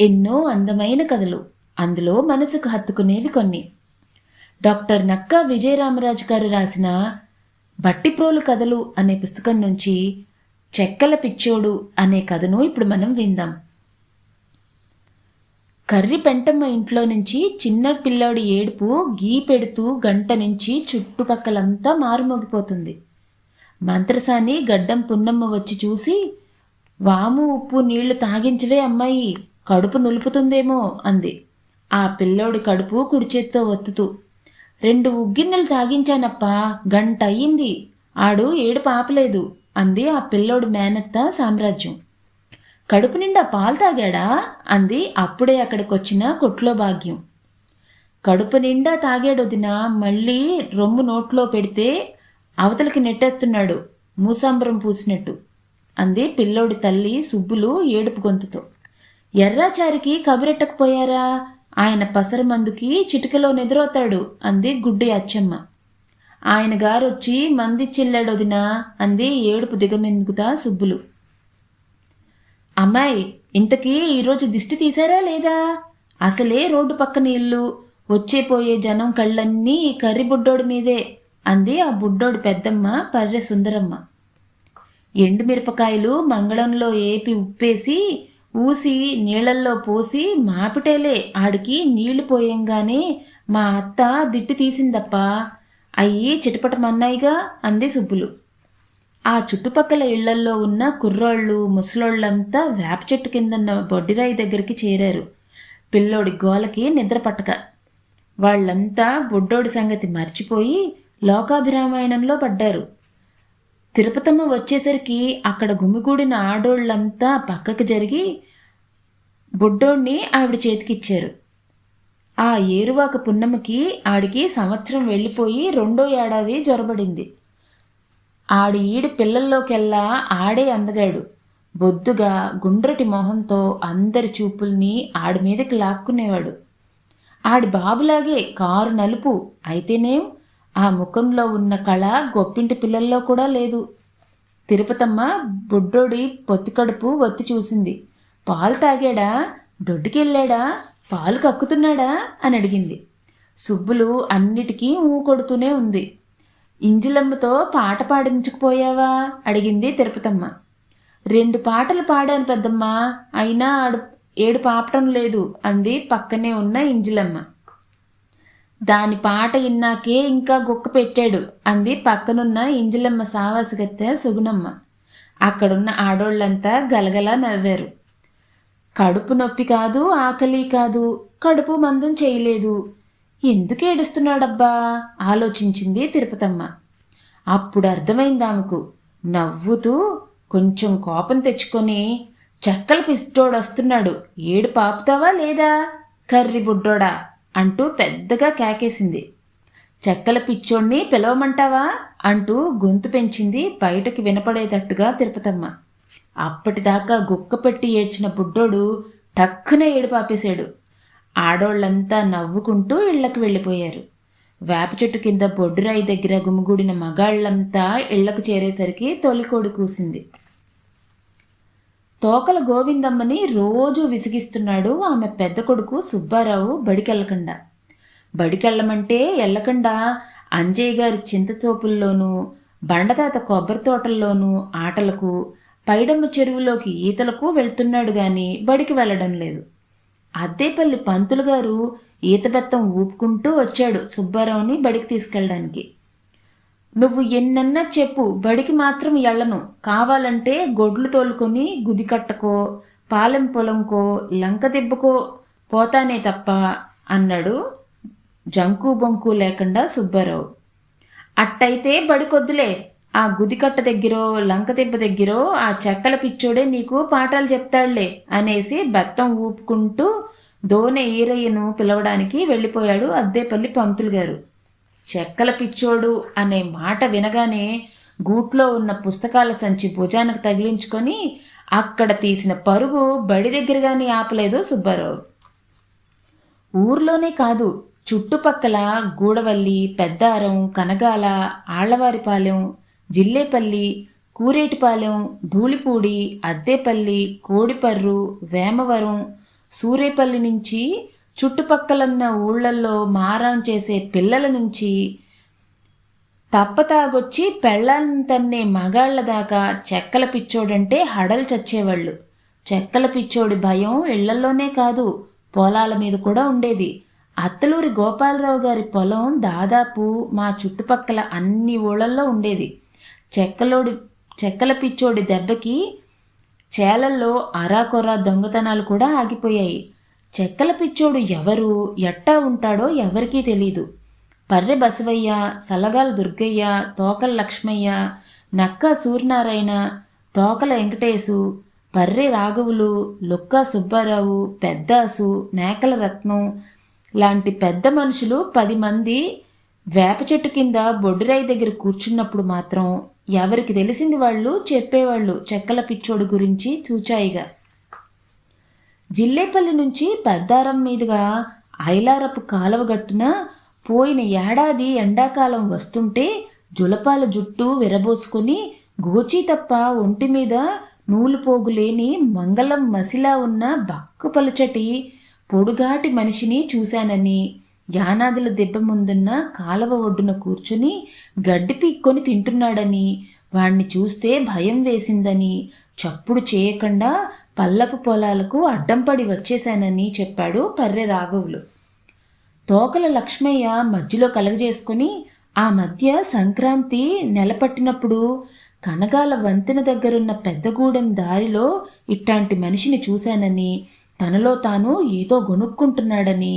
ఎన్నో అందమైన కథలు. అందులో మనసుకు హత్తుకునేవి కొన్ని. డాక్టర్ నక్కా విజయరామరాజు గారు రాసిన బట్టిప్రోలు కథలు అనే పుస్తకం నుంచి చెక్కల పిచ్చోడు అనే కథను ఇప్పుడు మనం విందాం. కర్రి పెంటమ్మ ఇంట్లో నుంచి చిన్న పిల్లాడి ఏడుపు గీ పెడుతూ గంట నుంచి చుట్టుపక్కలంతా మారుమోగిపోతుంది. మంత్రసాని గడ్డం పున్నమ్మ వచ్చి చూసి వాము ఉప్పు నీళ్ళు తాగించవే అమ్మాయి. కడుపు నులుపుతుందేమో అంది. ఆ పిల్లోడి కడుపు కుడిచేత్తో ఒత్తుతూ రెండు ఉగ్గిన్నెలు తాగించానప్పా గంట అయ్యింది ఆడు ఏడు పాపలేదు అంది ఆ పిల్లోడు మేనత్త సామ్రాజ్యం. కడుపు నిండా పాలు తాగాడా? అంది అప్పుడే అక్కడికొచ్చిన కొట్లో భాగ్యం. కడుపు నిండా తాగాడొదిన మళ్ళీ రొమ్ము నోట్లో పెడితే అవతలికి నెట్టేస్తున్నాడు మూసాంబరం పూసినట్టు అంది పిల్లోడి తల్లి సుబ్బులు ఏడుపు గొంతుతో. ఎర్రాచారికి కబురెట్టకపోయారా? ఆయన పసరమందుకి చిటికలో నిద్రవుతాడు అంది గుడ్డి అచ్చమ్మ. ఆయన గారొచ్చి మంది మందిచ్చిల్లాడొదినా అంది ఏడుపు దిగమెందుకుతా సుబ్బులు. అమ్మాయి ఇంతకీ ఈరోజు దిష్టి తీశారా లేదా? అసలే రోడ్డు పక్కన ఇల్లు వచ్చే పోయే జనం కళ్ళన్నీ ఈ కర్రి బుడ్డోడి మీదే అంది ఆ బుడ్డోడు పెద్దమ్మ పర్రె సుందరమ్మ ఎండుమిరపకాయలు మంగళంలో ఏపి ఉప్పేసి ఊసి నీళ్ళల్లో పోసి మాపిటేలే. ఆడికి నీళ్ళు పోయంగానే మా అత్త దిట్టి తీసిందప్ప. అయ్యి చిటపటమన్నాయిగా అంది సుబ్బులు. ఆ చుట్టుపక్కల ఇళ్ళల్లో ఉన్న కుర్రోళ్ళు ముసలోళ్ళంతా వేప చెట్టు కిందన్న బొడ్డిరాయి దగ్గరికి చేరారు. పిల్లోడి గోలకి నిద్ర పట్టక. వాళ్ళంతా బుడ్డోడి సంగతి మర్చిపోయి లోకాభిరామాయణంలో పడ్డారు. తిరుపతమ్మ వచ్చేసరికి అక్కడ గుమిగూడిన ఆడోళ్ళంతా పక్కకు జరిగి బుడ్డోణ్ణి ఆవిడ చేతికిచ్చారు. ఆ ఏరువాక పున్నమ్మకి ఆడికి సంవత్సరం వెళ్ళిపోయి రెండో ఏడాది జ్వరబడింది ఆడి ఈడి పిల్లల్లోకెల్లా ఆడే అందగాడు. బొద్దుగా గుండ్రటి మొహంతో అందరి చూపుల్ని ఆడి మీదకి లాక్కునేవాడు. ఆడి బాబులాగే కారు నలుపు అయితేనేం ఆ ముఖంలో ఉన్న కళ గొప్పింటి పిల్లల్లో కూడా లేదు. తిరుపతమ్మ బుడ్డోడి పొత్తికడుపు ఒత్తి చూసింది. పాలు తాగాడా? దొడ్డుకెళ్ళాడా? పాలు కక్కుతున్నాడా? అని అడిగింది. సుబ్బులు అన్నిటికీ ఊ కొడుతూనే ఉంది. ఇంజిలమ్మతో పాట పాడించుకుపోయావా? అడిగింది తిరుపతమ్మ. రెండు పాటలు పాడాను పెద్దమ్మ అయినా ఆడు ఏడు పాపటం లేదు అంది పక్కనే ఉన్న ఇంజిలమ్మ. దాని పాట ఇన్నాకే ఇంకా గుక్క పెట్టాడు అంది పక్కనున్న ఇంజలమ్మ సావాసగత్తె సుగుణమ్మ. అక్కడున్న ఆడోళ్ళంతా గలగలా నవ్వారు. కడుపు నొప్పి కాదు ఆకలి కాదు కడుపు మందం చేయలేదు. ఎందుకు ఏడుస్తున్నాడబ్బా? ఆలోచించింది తిరుపతమ్మ. అప్పుడు అర్థమైంది ఆమెకు. నవ్వుతూ కొంచెం కోపం తెచ్చుకొని చెక్కల పిస్తోడొస్తున్నాడు ఏడు పాపుతావా లేదా? కర్రి బుడ్డోడా? అంటూ పెద్దగా కేకేసింది. చెక్కల పిచ్చోణ్ణి పిలవమంటావా? అంటూ గొంతు పెంచింది బయటకి వినపడేటట్టుగా తిరుపతమ్మ. అప్పటిదాకా గుక్క పెట్టి ఏడ్చిన బుడ్డోడు టక్కున ఏడుపాపేశాడు. ఆడోళ్ళంతా నవ్వుకుంటూ ఇళ్ళకు వెళ్ళిపోయారు. వేప చెట్టు కింద బొడ్డురాయి దగ్గర గుమిగూడిన మగాళ్ళంతా ఇళ్ళకు చేరేసరికి తొలికోడి కూసింది. తోకల గోవిందమ్మని రోజు విసిగిస్తున్నాడు ఆమె పెద్ద కొడుకు సుబ్బారావు బడికెళ్ళకుండా. బడికెళ్ళమంటే వెళ్ళకుండా అంజయ్య గారి చింతతోపుల్లోనూ బండతాత కొబ్బరి తోటల్లోనూ ఆటలకు పైడమ్మ చెరువులోకి ఈతలకు వెళ్తున్నాడు గాని బడికి వెళ్ళడం లేదు. అద్దేపల్లి పంతులు గారు ఈతబెత్తం ఊపుకుంటూ వచ్చాడు సుబ్బారావుని బడికి తీసుకెళ్ళడానికి. నువ్వు ఎన్నన్నా చెప్పు బడికి మాత్రం ఎళ్ళను. కావాలంటే గొడ్లు తోలుకొని గుదికట్టకో పాలెం పొలంకో లంక దెబ్బకో పోతానే తప్ప అన్నాడు జంకు బొంకు లేకుండా సుబ్బారావు. అట్టయితే బడికొద్దులే ఆ గుదికట్ట దగ్గరో లంక దెబ్బ దగ్గరో ఆ చెక్కల పిచ్చోడే నీకు పాఠాలు చెప్తాడులే అనేసి బెత్తం ఊపుకుంటూ దోనె ఈరయ్యను పిలవడానికి వెళ్ళిపోయాడు అద్దేపల్లి పంతులు గారు. చెక్కల పిచ్చోడు అనే మాట వినగానే గూట్లో ఉన్న పుస్తకాల సంచి భుజానికి తగిలించుకొని అక్కడ తీసిన పరుగు బడి దగ్గరగానే ఆపలేదు సుబ్బారావు. ఊర్లోనే కాదు చుట్టుపక్కల గూడవల్లి పెద్దారం కనగాల ఆళ్ళవారిపాలెం జిల్లేపల్లి కూరేటిపాలెం ధూళిపూడి అద్దేపల్లి కోడిపర్రు వేమవరం సూరేపల్లి నుంచి చుట్టుపక్కలన్న ఊళ్ళల్లో మారం చేసే పిల్లల నుంచి తప్పతాగొచ్చి పెళ్ళాన్ని తన్నే మగాళ్ళ దాకా చెక్కల పిచ్చోడంటే హడలు చచ్చేవాళ్ళు. చెక్కల పిచ్చోడి భయం ఇళ్ళల్లోనే కాదు పొలాల మీద కూడా ఉండేది. అత్తలూరి గోపాలరావు గారి పొలం దాదాపు మా చుట్టుపక్కల అన్ని ఊళ్ళల్లో ఉండేది. చెక్కలోడి చెక్కల పిచ్చోడి దెబ్బకి చేలల్లో అరాకొరా దొంగతనాలు కూడా ఆగిపోయాయి. చెక్కల పిచ్చోడు ఎవరు? ఎట్టా ఉంటాడో ఎవరికీ తెలీదు. పర్రె బసవయ్య సలగాల దుర్గయ్య తోకల లక్ష్మయ్య నక్క సూర్యనారాయణ తోకల వెంకటేశు పర్రె రాఘవులు లుక్కా సుబ్బారావు పెద్దాసు మేకల రత్నం. లాంటి పెద్ద మనుషులు పది మంది వేప చెట్టు కింద బొడ్డురాయి దగ్గర కూర్చున్నప్పుడు మాత్రం ఎవరికి తెలిసింది వాళ్ళు చెప్పేవాళ్ళు చెక్కల పిచ్చోడు గురించి చూచాయిగా. జిల్లేపల్లి నుంచి పెద్దారం మీదుగా ఐలారపు కాలువ గట్టున పోయిన ఏడాది ఎండాకాలం వస్తుంటే జులపాల జుట్టు విరబోసుకొని గోచి తప్ప ఒంటి మీద నూలు పోగులేని మంగళం మసిలా ఉన్న బక్కపలుచటి పొడుగాటి మనిషిని చూశానని యానాదుల దెబ్బ ముందున్న కాలవ ఒడ్డున కూర్చుని గడ్డి పీక్కొని తింటున్నాడని వాణ్ణి చూస్తే భయం వేసిందని చప్పుడు చేయకుండా పల్లపు పొలాలకు అడ్డం పడి వచ్చేశానని చెప్పాడు పర్రె రాఘవులు. తోకల లక్ష్మయ్య మధ్యలో కలగజేసుకుని ఆ మధ్య సంక్రాంతి నెలపట్టినప్పుడు కనగాల వంతెన దగ్గరున్న పెద్దగూడెం దారిలో ఇట్లాంటి మనిషిని చూశానని తనలో తాను ఏదో గొనుక్కుంటున్నాడని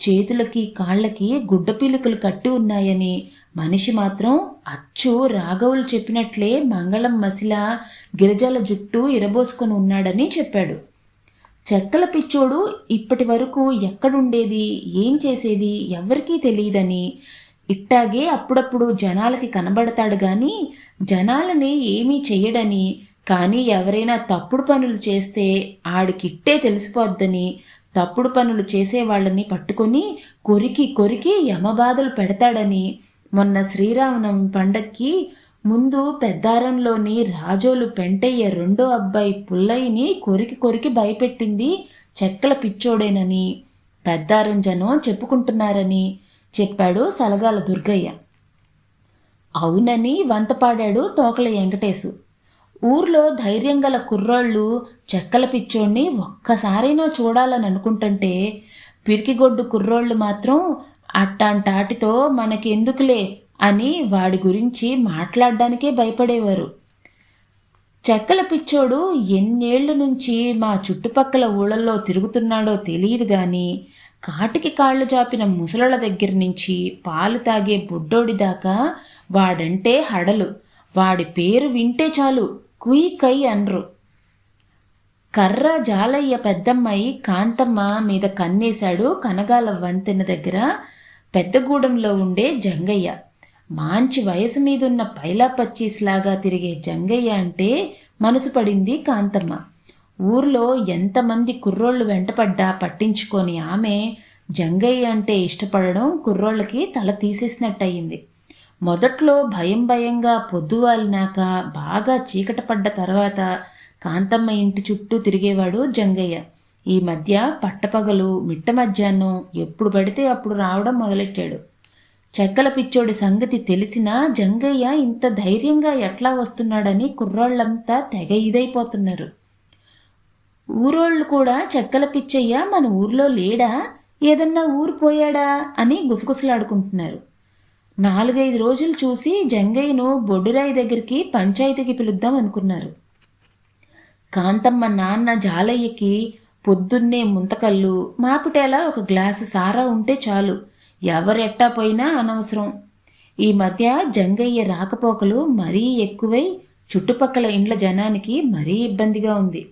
చేతులకి కాళ్ళకి గుడ్డ పిలుకలు కట్టి ఉన్నాయని మనిషి మాత్రం అచ్చు రాఘవులు చెప్పినట్లే మంగళం మసిలా గిరిజల జుట్టు ఇరబోసుకొని ఉన్నాడని చెప్పాడు. చెక్కల పిచ్చోడు ఇప్పటి వరకు ఎక్కడుండేది ఏం చేసేది ఎవరికీ తెలియదని ఇట్టాగే అప్పుడప్పుడు జనాలకి కనబడతాడు కానీ జనాలని ఏమీ చెయ్యడని కానీ ఎవరైనా తప్పుడు పనులు చేస్తే ఆడికిట్టే తెలిసిపోద్దని తప్పుడు పనులు చేసేవాళ్ళని పట్టుకొని కొరికి కొరికి యమబాధలు పెడతాడని మొన్న శ్రీరామనవమి పండక్కి ముందు పెద్దారంలోని రాజోలు పెంటయ్య రెండో అబ్బాయి పుల్లయ్యని కొరికి కొరికి భయపెట్టింది. చెక్కల పిచ్చోడేనని. పెద్దారం జనం చెప్పుకుంటున్నారని చెప్పాడు సలగాల దుర్గయ్య. అవునని వంతపాడాడు తోకల వెంకటేశు. ఊర్లో ధైర్యం గల కుర్రాళ్ళు చెక్కల పిచ్చోడిని ఒక్కసారైనా చూడాలని అనుకుంటుంటే పిరికిగొడ్డు కుర్రోళ్ళు మాత్రం అట్టాంటాటితో మనకెందుకులే అని వాడి గురించి మాట్లాడడానికే భయపడేవారు. చెక్కల పిచ్చోడు ఎన్నేళ్ళ నుంచి మా చుట్టుపక్కల ఊళ్ళల్లో తిరుగుతున్నాడో తెలియదు కానీ కాటికి కాళ్ళు చాపిన ముసలల దగ్గర నుంచి పాలు తాగే బుడ్డోడి దాకా వాడంటే హడలు. వాడి పేరు వింటే చాలు కుయి కై అనరు. కర్ర జాలయ్య పెద్దమ్మాయి కాంతమ్మ మీద కన్నేశాడు కనగాల వంతెన దగ్గర పెద్దగూడెంలో ఉండే జంగయ్య. మాంచి వయసు మీదున్న పైలా పచ్చీస్లాగా తిరిగే జంగయ్య అంటే మనసు పడింది కాంతమ్మ. ఊర్లో ఎంతమంది కుర్రోళ్ళు వెంటపడ్డా పట్టించుకొని ఆమె జంగయ్య అంటే ఇష్టపడడం కుర్రోళ్ళకి తల తీసేసినట్టయింది. మొదట్లో భయం భయంగా పొద్దువాలినాక బాగా చీకట పడ్డ తర్వాత కాంతమ్మ ఇంటి చుట్టూ తిరిగేవాడు జంగయ్య. ఈ మధ్య పట్టపగలు మిట్ట మధ్యాహ్నం ఎప్పుడు పడితే అప్పుడు రావడం మొదలెట్టాడు. చెక్కల పిచ్చోడి సంగతి తెలిసినా జంగయ్య ఇంత ధైర్యంగా ఎట్లా వస్తున్నాడని కుర్రాళ్ళంతా తెగ ఇదైపోతున్నారు. ఊరోళ్ళు కూడా చెక్కల పిచ్చయ్య మన ఊర్లో లేడా? ఏదన్నా ఊరు పోయాడా? అని గుసగుసలాడుకుంటున్నారు. నాలుగైదు రోజులు చూసి జంగయ్యను బొడ్డురాయి దగ్గరికి పంచాయతీకి పిలుద్దాం అనుకున్నారు. కాంతమ్మ నాన్న జాలయ్యకి పొద్దున్నే ముంతకల్లు మాపిటేలా ఒక గ్లాసు సారా ఉంటే చాలు. ఎవరెట్టా పోయినా అనవసరం. ఈ మధ్య జంగయ్య రాకపోకలు మరీ ఎక్కువై చుట్టుపక్కల ఇండ్ల జనానికి మరీ ఇబ్బందిగా ఉంది.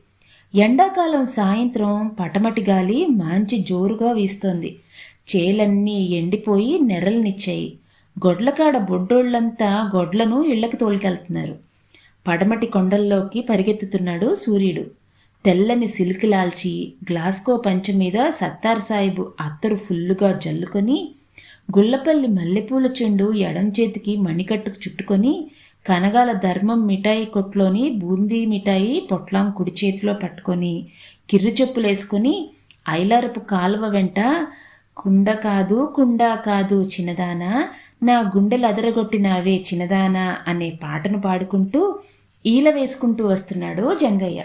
ఎండాకాలం సాయంత్రం పటమటి గాలి మంచి జోరుగా వీస్తోంది. చేలన్నీ ఎండిపోయి నెరలనిచ్చాయి. గొడ్లకాడ బొడ్డోళ్ళంతా గొడ్లను ఇళ్ళకు తోలికెళ్తున్నారు. పడమటి కొండల్లోకి పరిగెత్తుతున్నాడు సూర్యుడు. తెల్లని సిల్క్ లాల్చి గ్లాస్కో పంచ మీద సత్తార్ సాహిబు అత్తరు ఫుల్లుగా జల్లుకొని గుల్లపల్లి మల్లెపూల చెండు ఎడం చేతికి మణికట్టుకు చుట్టుకొని కనగాల ధర్మం మిఠాయి కొట్లోని బూందీ మిఠాయి పొట్లాం కుడి చేతిలో పట్టుకొని కిర్రు చెప్పులేసుకొని ఐలారపు కాలువ వెంట కుండ కాదు కుండా కాదు చిన్నదానా నా గుండెలు అదరగొట్టినావే చిన్నదానా అనే పాటను పాడుకుంటూ ఈల వేసుకుంటూ వస్తున్నాడు జంగయ్య.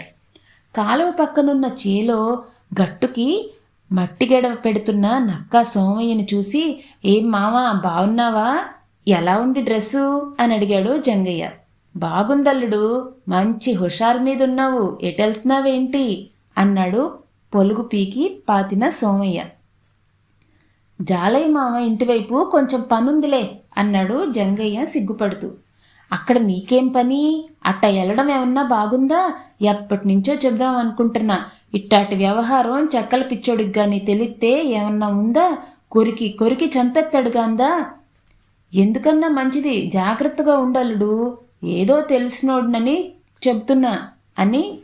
కాలువ పక్కనున్న చేలో గట్టుకి మట్టి గడవ పెడుతున్న నక్క సోమయ్యను చూసి ఏం మావా బాగున్నావా ఎలా ఉంది డ్రెస్సు? అని అడిగాడు జంగయ్య. బాగుందల్లుడు మంచి హుషారు మీద ఉన్నావు ఎటెళ్తున్నావేంటి? అన్నాడు పొలుగు పీకి పాతిన సోమయ్య. జాలయ్య మామ ఇంటివైపు కొంచెం పనుందిలే అన్నాడు జంగయ్య సిగ్గుపడుతూ. అక్కడ నీకేం పని? అట్ట వెళ్ళడం ఏమన్నా బాగుందా? ఎప్పటి నుంచో చెబుదాం అనుకుంటున్నా. ఇట్టాటి వ్యవహారం చెక్కల పిచ్చోడికి కానీ తెలిస్తే ఏమన్నా ఉందా? కొరికి కొరికి చంపెత్తాడుగాందా ఎందుకన్నా మంచిది? జాగ్రత్తగా ఉండలుడు. ఏదో తెలిసినోడునని చెప్తున్నా అని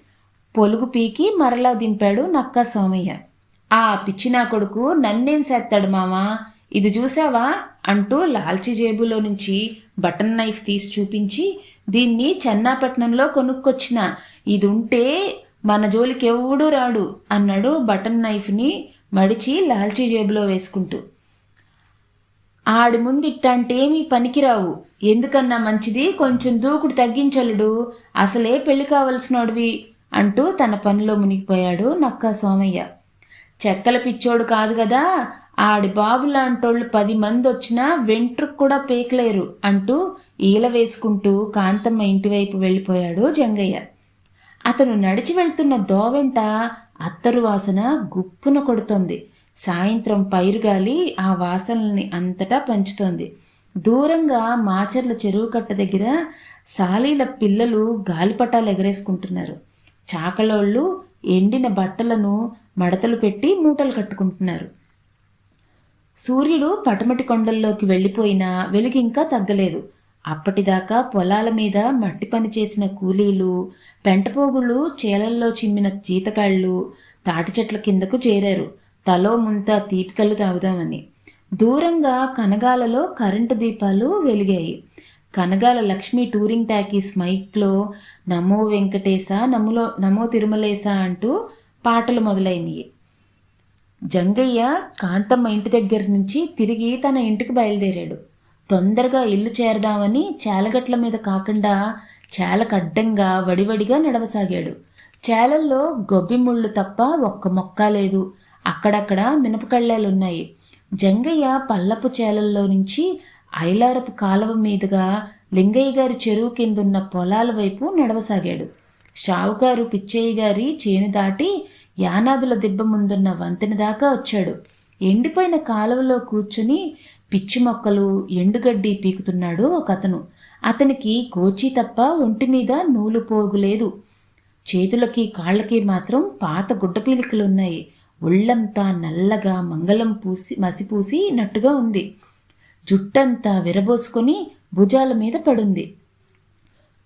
పొలుగు పీకి మరలా దింపాడు నక్క సోమయ్య. ఆ పిచ్చి నా కొడుకు నన్నేం చేస్తాడు మామా? ఇది చూసావా? అంటూ లాల్చి జేబులో నుంచి బటన్ నైఫ్ తీసి చూపించి దీన్ని చెన్నాపట్నంలో కొనుక్కొచ్చిన. ఇది ఉంటే మన జోలికి ఎవడూ రాడు అన్నాడు బటన్ నైఫ్ని మడిచి లాల్చీ జేబులో వేసుకుంటూ. ఆడి ముందు ఇట్టాంటేమీ పనికిరావు. ఎందుకన్నా మంచిది? కొంచెం దూకుడు తగ్గించలుడు. అసలే పెళ్ళి కావలసినోడివి అంటూ తన పనిలో మునిగిపోయాడు నక్కా సోమయ్య. చెక్కల పిచ్చోడు కాదు కదా ఆడి బాబు లాంటోళ్ళు పది మంది వచ్చినా వెంట్రుకు కూడా పేకలేరు అంటూ ఈల వేసుకుంటూ కాంతమ్మ ఇంటివైపు వెళ్ళిపోయాడు జంగయ్య. అతను నడిచి వెళ్తున్న దోవెంట అత్తరు వాసన గుప్పున కొడుతోంది. సాయంత్రం పైరుగాలి ఆ వాసనల్ని అంతటా పంచుతోంది. దూరంగా మాచర్ల చెరువు కట్ట దగ్గర సాలీల పిల్లలు గాలిపటాలు ఎగరేసుకుంటున్నారు. చాకలోళ్ళు ఎండిన బట్టలను మడతలు పెట్టి మూటలు కట్టుకుంటున్నారు. సూర్యుడు పటమటి కొండల్లోకి వెళ్ళిపోయినా వెలుగు ఇంకా తగ్గలేదు. అప్పటిదాకా పొలాల మీద మట్టి పని చేసిన కూలీలు పెంటపోగులు చేలల్లో చిమ్మిన జీతకాళ్ళు తాటి చెట్ల కిందకు చేరారు. తలో ముంత తీపికలు తాగుదామని. దూరంగా కనగాలలో కరెంటు దీపాలు వెలిగాయి. కనగాల లక్ష్మీ టూరింగ్ టాకీస్ మైక్లో నమో వెంకటేశ నములో నమో తిరుమలేశ అంటూ పాటలు మొదలైనవి జంగయ్య కాంతమ్మ ఇంటి దగ్గర నుంచి తిరిగి తన ఇంటికి బయలుదేరాడు. తొందరగా ఇల్లు చేరదామని చాలగట్ల మీద కాకుండా చాలకడ్డంగా వడివడిగా నడవసాగాడు. చేలల్లో గొబ్బి ముళ్ళు తప్ప ఒక్క మొక్క లేదు. అక్కడక్కడ మినపకళ్ళాలున్నాయి జంగయ్య పల్లపు చేలల్లో నుంచి ఐలారపు కాలువ మీదుగా లింగయ్య గారి చెరువు కిందున్న పొలాల వైపు నడవసాగాడు. షావుకారు పిచ్చయ్య గారి చేను దాటి యానాదుల దిబ్బ ముందున్న వంతెన దాకా వచ్చాడు. ఎండిపోయిన కాలువలో కూర్చుని పిచ్చి మొక్కలు ఎండుగడ్డి పీకుతున్నాడు ఒక అతను అతనికి కోచి తప్ప ఒంటి మీద నూలు పోగులేదు. చేతులకి కాళ్ళకి మాత్రం పాత గుడ్డపీలికలున్నాయి. ఒళ్ళంతా నల్లగా మంగళం పూసి మసిపూసి నట్టుగా ఉంది. జుట్టంతా విరబోసుకొని భుజాల మీద పడుంది.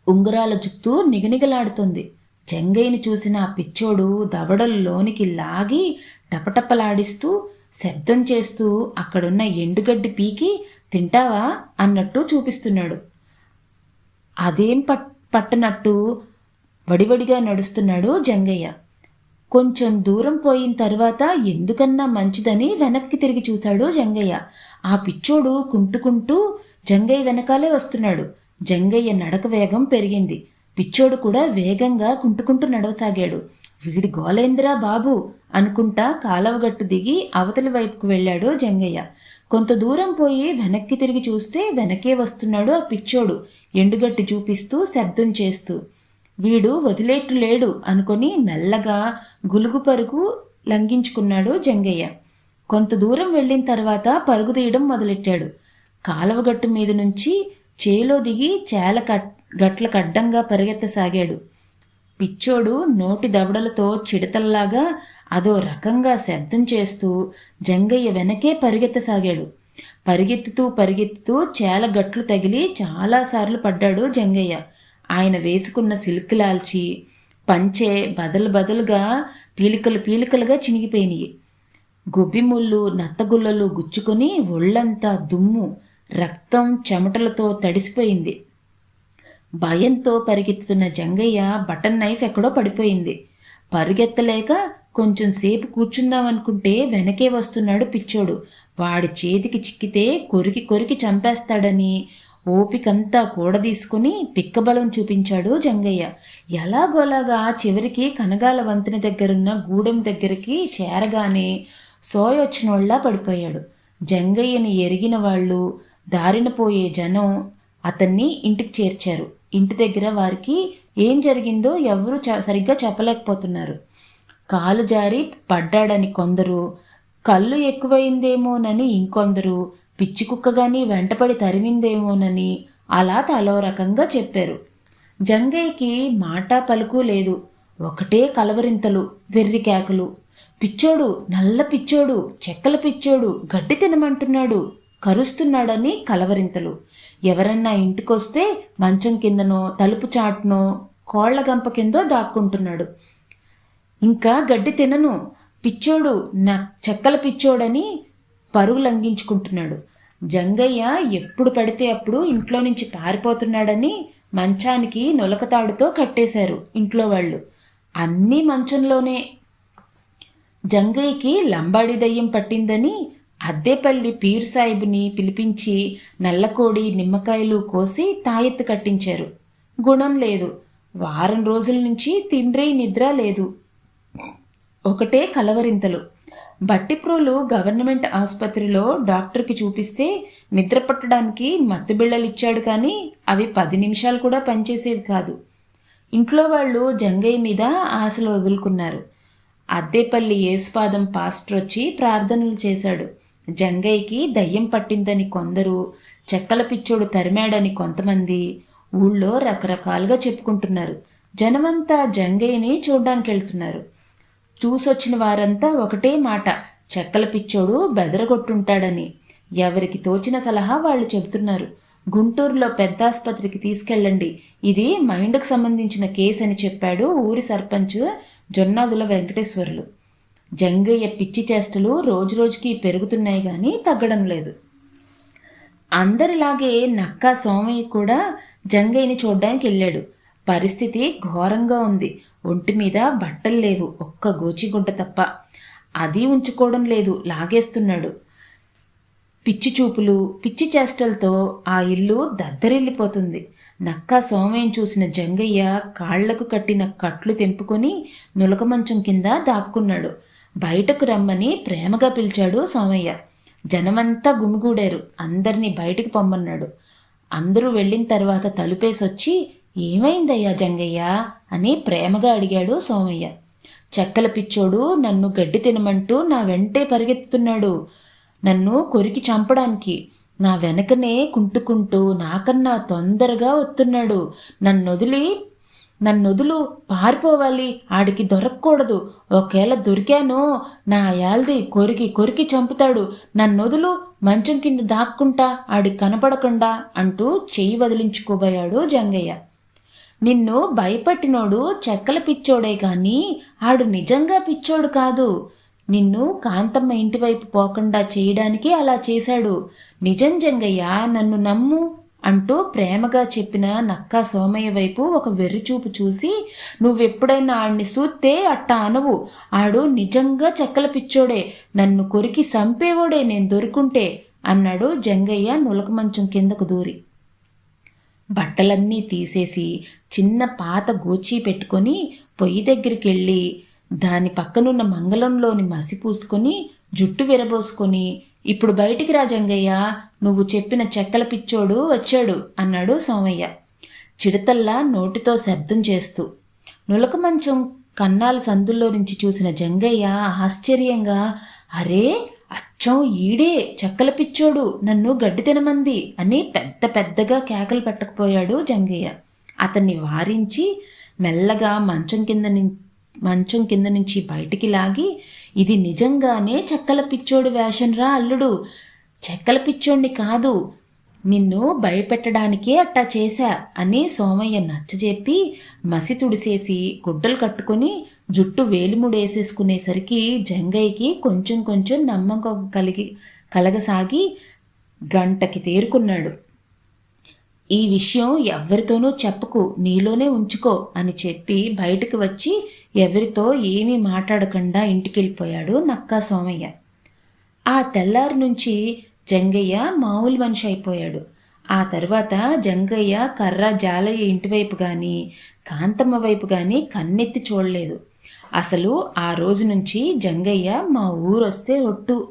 ఉంగరాల జుత్తు నిగనిగలాడుతుంది. జంగయ్యను చూసిన ఆ పిచ్చోడు దవడల్లోనికి లాగి టపటపలాడిస్తూ శబ్దం చేస్తూ అక్కడున్న ఎండుగడ్డి పీకి తింటావా అన్నట్టు చూపిస్తున్నాడు. అదేం పట్ పట్టనట్టు వడివడిగా నడుస్తున్నాడు జంగయ్య. కొంచెం దూరం పోయిన తర్వాత ఎందుకన్నా మంచిదని వెనక్కి తిరిగి చూశాడు జంగయ్య. ఆ పిచ్చోడు కుంటుకుంటూ జంగయ్య వెనకాలే వస్తున్నాడు. జంగయ్య నడక వేగం పెరిగింది. పిచ్చోడు కూడా వేగంగా కుంటుకుంటూ నడవసాగాడు. వీడి గోలేంద్రా బాబు? అనుకుంటా కాలవగట్టు దిగి అవతలి వైపుకు వెళ్ళాడు జంగయ్య. కొంత దూరం పోయి వెనక్కి తిరిగి చూస్తే వెనకే వస్తున్నాడు ఆ పిచ్చోడు ఎండుగట్టు చూపిస్తూ శబ్దం చేస్తూ. వీడు వదిలేట్టు లేడు అనుకొని మెల్లగా గులుగు పరుగు లంఘించుకున్నాడు జంగయ్య. కొంత దూరం వెళ్ళిన తర్వాత పరుగు తీయడం మొదలెట్టాడు. కాలవగట్టు మీద నుంచి చేలో దిగి చేల కట్ గట్ల అడ్డంగా పరిగెత్తసాగాడు. పిచ్చోడు నోటి దవడలతో చిడతల్లాగా అదో రకంగా శబ్దం చేస్తూ జంగయ్య వెనకే పరిగెత్తసాగాడు. పరిగెత్తుతూ పరిగెత్తుతూ చేల గట్లు తగిలి చాలాసార్లు పడ్డాడు జంగయ్య. ఆయన వేసుకున్న సిల్క్ లాల్చి పంచే బదలు బదలుగా పీలికలు పీలికలుగా చినిగిపోయినాయి. గొబ్బిముళ్ళు నత్తగుల్లలు గుచ్చుకొని ఒళ్ళంతా దుమ్ము రక్తం చెమటలతో తడిసిపోయింది. భయంతో పరిగెత్తుతున్న జంగయ్య బటన్ నైఫ్ ఎక్కడో పడిపోయింది. పరుగెత్తలేక కొంచెం సేపు కూర్చుందామనుకుంటే వెనకే వస్తున్నాడు పిచ్చోడు. వాడి చేతికి చిక్కితే కొరికి కొరికి చంపేస్తాడని ఓపికంతా కూడదీసుకుని పిక్కబలం చూపించాడు జంగయ్య. ఎలాగోలాగా చివరికి కనగాల వంతెన దగ్గరున్న గూడెం దగ్గరికి చేరగానే సోయొచ్చినోళ్ళా పడిపోయాడు. జంగయ్యని ఎరిగిన వాళ్ళు దారిన పోయే జనం అతన్ని ఇంటికి చేర్చారు. ఇంటి దగ్గర వారికి ఏం జరిగిందో ఎవరు సరిగ్గా చెప్పలేకపోతున్నారు. కాలు జారి పడ్డాడని కొందరు కళ్ళు ఎక్కువైందేమోనని ఇంకొందరు పిచ్చి కుక్క కానీ వెంటపడి తరిమిందేమోనని అలా తలో రకంగా చెప్పారు. జంగయ్యకి మాట పలుకు లేదు. ఒకటే కలవరింతలు వెర్రి కేకలు. పిచ్చోడు నల్ల పిచ్చోడు చెక్కల పిచ్చోడు గడ్డి తినమంటున్నాడు కరుస్తున్నాడని కలవరింతలు. ఎవరన్నా ఇంటికొస్తే మంచం కిందనో తలుపు చాటునో కోళ్ళ గంప కిందో దాక్కుంటున్నాడు. ఇంకా గడ్డి తినను. పిచ్చోడు నా చెక్కల పిచ్చోడని పరుగు లంఘించుకుంటున్నాడు. జంగయ్య ఎప్పుడు పడితే అప్పుడు ఇంట్లో నుంచి పారిపోతున్నాడని మంచానికి నులకతాడుతో కట్టేశారు ఇంట్లో వాళ్ళు. అన్నీ మంచంలోనే. జంగయ్యకి లంబాడి దయ్యం పట్టిందని అద్దేపల్లి పీరు సాహిబ్ని పిలిపించి నల్లకోడి నిమ్మకాయలు కోసి తాయెత్తు కట్టించారు. గుణం లేదు. వారం రోజుల నుంచి తిండ్రై నిద్ర లేదు. ఒకటే కలవరింతలు. బట్టిప్రోలు గవర్నమెంట్ ఆసుపత్రిలో డాక్టర్కి చూపిస్తే నిద్ర పట్టడానికి మత్తుబిళ్ళలిచ్చాడు కానీ అవి పది నిమిషాలు కూడా పనిచేసేవి కాదు. ఇంట్లో వాళ్ళు జంగయ్య మీద ఆశలు వదులుకున్నారు. అద్దేపల్లి యేసుపాదం పాస్టర్ వచ్చి ప్రార్థనలు చేశాడు. జంగయ్యకి దయ్యం పట్టిందని కొందరు చెక్కల పిచ్చోడు తరిమాడని కొంతమంది ఊళ్ళో రకరకాలుగా చెప్పుకుంటున్నారు. జనమంతా జంగయ్యని చూడ్డానికి వెళ్తున్నారు చూసొచ్చిన వారంతా ఒకటే మాట చెక్కల పిచ్చోడు బెదరగొట్టుంటాడని. ఎవరికి తోచిన సలహా వాళ్ళు చెబుతున్నారు. గుంటూరులో పెద్ద ఆసుపత్రికి తీసుకెళ్ళండి. ఇది మైండ్కు సంబంధించిన కేసు అని చెప్పాడు ఊరి సర్పంచ్ జొన్నాదుల వెంకటేశ్వర్లు. జంగయ్య పిచ్చి చేష్టలు రోజురోజుకి పెరుగుతున్నాయి కానీ తగ్గడం లేదు. అందరిలాగే నక్కా సోమయ్య కూడా జంగయ్యని చూడ్డానికి వెళ్ళాడు. పరిస్థితి ఘోరంగా ఉంది. ఒంటి మీద బట్టలు లేవు. ఒక్క గోచిగుంట తప్ప. అది ఉంచుకోవడం లేదు. లాగేస్తున్నాడు. పిచ్చి చూపులు పిచ్చి చేష్టలతో ఆ ఇల్లు దద్దరిల్లిపోతుంది. నక్కా సోమయ్యం చూసిన జంగయ్య కాళ్ళకు కట్టిన కట్లు తెంపుకొని నులక మంచం కింద దాక్కున్నాడు. బయటకు రమ్మని ప్రేమగా పిలిచాడు సోమయ్య. జనమంతా గుమిగూడారు. అందరినీ బయటికి పొమ్మన్నాడు. అందరూ వెళ్ళిన తర్వాత తలుపేసొచ్చి ఏమైందయ్యా జంగయ్య? అని ప్రేమగా అడిగాడు సోమయ్య. చెక్కల పిచ్చోడు నన్ను గడ్డి తినమంటూ నా వెంటే పరిగెత్తుతున్నాడు. నన్ను కొరికి చంపడానికి నా వెనకనే కుంటుకుంటూ నాకన్నా తొందరగా వస్తున్నాడు. నన్నొదిలి నన్నుదులు పారిపోవాలి ఆడికి దొరకకూడదు. ఒకవేళ దొరికాను నా యాల్ది కొరికి కొరికి చంపుతాడు. నన్నొదులు మంచం కింద దాక్కుంటా ఆడి కనపడకుండా అంటూ చెయ్యి వదిలించుకోబోయాడు జంగయ్య. నిన్ను భయపట్టినోడు చెక్కల పిచ్చోడే కానీ ఆడు నిజంగా పిచ్చోడు కాదు. నిన్ను కాంతమ్మ ఇంటివైపు పోకుండా చేయడానికి అలా చేశాడు. నిజం జంగయ్య నన్ను నమ్ము. అంటూ ప్రేమగా చెప్పిన నక్కా సోమయ్య వైపు ఒక వెర్రిచూపు చూసి నువ్వెప్పుడైనా ఆడిని సూత్తే అట్టా అనవు. ఆడు నిజంగా చెక్కల పిచ్చోడే. నన్ను కొరికి సంపేవోడే నేను దొరుకుంటే అన్నాడు జంగయ్య నులక మంచం కిందకు దూరి. బట్టలన్నీ తీసేసి చిన్న పాత గోచీ పెట్టుకొని పొయ్యి దగ్గరికి వెళ్ళి దాని పక్కనున్న మంగళంలోని మసి పూసుకొని జుట్టు విరబోసుకొని ఇప్పుడు బయటికి రాజంగయ్య నువ్వు చెప్పిన చెక్కల పిచ్చోడు వచ్చాడు అన్నాడు సోమయ్య. చిడతల్లా నోటితో శబ్దం చేస్తూ. నులక మంచం కన్నాల సందుల్లో నుంచి చూసిన జంగయ్య ఆశ్చర్యంగా అరే అచ్చం ఈడే చెక్కల పిచ్చోడు నన్ను గడ్డి తినమంది అని పెద్ద పెద్దగా కేకలు పెట్టకపోయాడు జంగయ్య. అతన్ని వారించి మెల్లగా మంచం కింద మంచం కింద నుంచి బయటికి లాగి ఇది నిజంగానే చెక్కల పిచ్చోడు వేషంరా అల్లుడు? చెక్కల పిచ్చోడిని కాదు. నిన్ను భయపెట్టడానికే అట్టా చేశా అని సోమయ్య నచ్చజెప్పి మసి తుడిసేసి గుడ్డలు కట్టుకొని జుట్టు వేలిముడేసేసుకునేసరికి జంగయ్యకి కొంచెం కొంచెం నమ్మకం కలిగి కలగసాగి గంటకి తేరుకున్నాడు. ఈ విషయం ఎవ్వరితోనూ చెప్పకు నీలోనే ఉంచుకో అని చెప్పి బయటకు వచ్చి ఎవరితో ఏమీ మాట్లాడకుండా ఇంటికెళ్ళిపోయాడు నక్కా సోమయ్య. ఆ తెల్లారి నుంచి జంగయ్య మామూలు మనిషి అయిపోయాడు. ఆ తర్వాత జంగయ్య కర్ర జాలయ్య ఇంటివైపు కానీ కాంతమ్మ వైపు కానీ కన్నెత్తి చూడలేదు. అసలు ఆ రోజు నుంచి జంగయ్య మా ఊరొస్తే ఒట్టు.